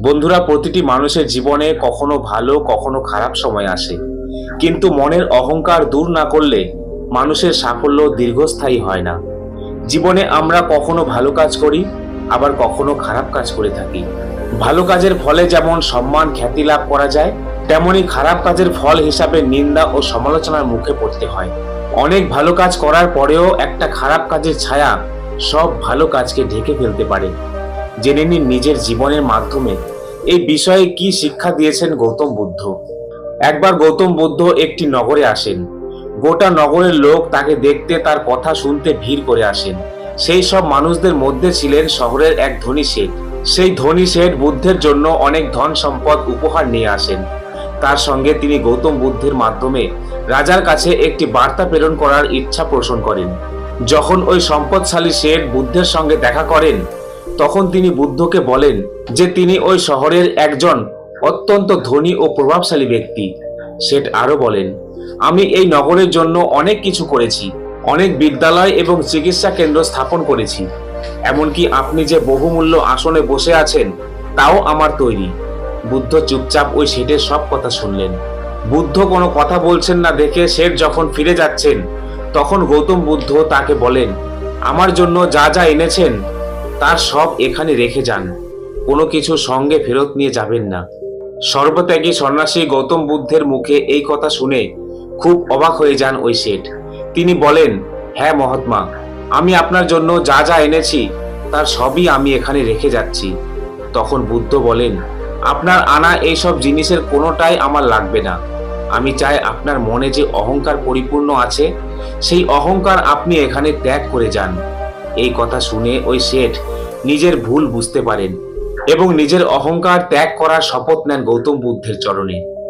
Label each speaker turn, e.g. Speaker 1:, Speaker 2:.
Speaker 1: বন্ধুরা, প্রতিটি মানুষের জীবনে কখনো ভালো, কখনো খারাপ সময় আসে। কিন্তু মনের অহংকার দূর না করলে মানুষের সাফল্য দীর্ঘস্থায়ী হয় না। জীবনে আমরা কখনো ভালো কাজ করি, আবার কখনো খারাপ কাজ করে থাকি। ভালো কাজের ফলে যেমন সম্মান, খ্যাতি লাভ করা যায়, তেমনি খারাপ কাজের ফল হিসাবে নিন্দা ও সমালোচনার মুখে পড়তে হয়। অনেক ভালো কাজ করার পরেও একটা খারাপ কাজের ছায়া সব ভালো কাজকে ঢেকে ফেলতে পারে। জেনে নিন নিজের জীবনের মাধ্যমে। এই বিষয়ে কি শিক্ষা দিয়েছেন গৌতম বুদ্ধ? একবার গৌতম বুদ্ধ একটি নগরে আসেন। গোটা নগরের লোক তাকে দেখতে, তার কথা শুনতে ভিড় করে আসেন। সেই সব মানুষদের মধ্যে ছিলেন শহরের এক ধনী শেঠ। সেই ধনী শেঠ বুদ্ধের জন্য অনেক ধন সম্পদ উপহার নিয়ে আসেন। তার সঙ্গে তিনি গৌতম বুদ্ধের মাধ্যমে রাজার কাছে একটি বার্তা প্রেরণ করার ইচ্ছা পোষণ করেন। যখন ওই সম্পদশালী শেঠ বুদ্ধের সঙ্গে দেখা করেন তখন তিনি বুদ্ধকে বলেন যে তিনি ওই শহরের একজন অত্যন্ত ধনী ও প্রভাবশালী ব্যক্তি। শেঠ আরও বলেন, আমি এই নগরের জন্য অনেক কিছু করেছি, অনেক বিদ্যালয় এবং চিকিৎসা কেন্দ্র স্থাপন করেছি। এমনকি আপনি যে বহুমূল্য আসনে বসে আছেন, তাও আমার তৈরি। বুদ্ধ চুপচাপ ওই শেঠের সব কথা শুনলেন। বুদ্ধ কোনো কথা বলছেন না দেখে শেঠ যখন ফিরে যাচ্ছেন, তখন গৌতম বুদ্ধ তাকে বলেন, আমার জন্য যা যা এনেছেন তার সব এখানে রেখে যান। কোনো কিছু সঙ্গে ফেরত নিয়ে যাবেন না। সর্বত্যাগী সন্ন্যাসী গৌতম বুদ্ধের মুখে এই কথা শুনে খুব অবাক হয়ে যান ওই শেঠ। তিনি বলেন হ্যাঁ মহাত্মা, আমি আপনার জন্য যা যা এনেছি, তার সবই আমি এখানে রেখে যাচ্ছি। তখন বুদ্ধ বলেন, আপনার আনা এইসব জিনিসের কোনোটাই আমার লাগবে না। আমি চাই আপনার মনে যে অহংকার পরিপূর্ণ আছে, সেই অহংকার আপনি এখানে ত্যাগ করে যান। এই কথা শুনে ওই শেঠ নিজের ভুল বুঝতে পারেন এবং নিজের অহংকার ত্যাগ করার শপথ নেন গৌতম বুদ্ধের চরণে।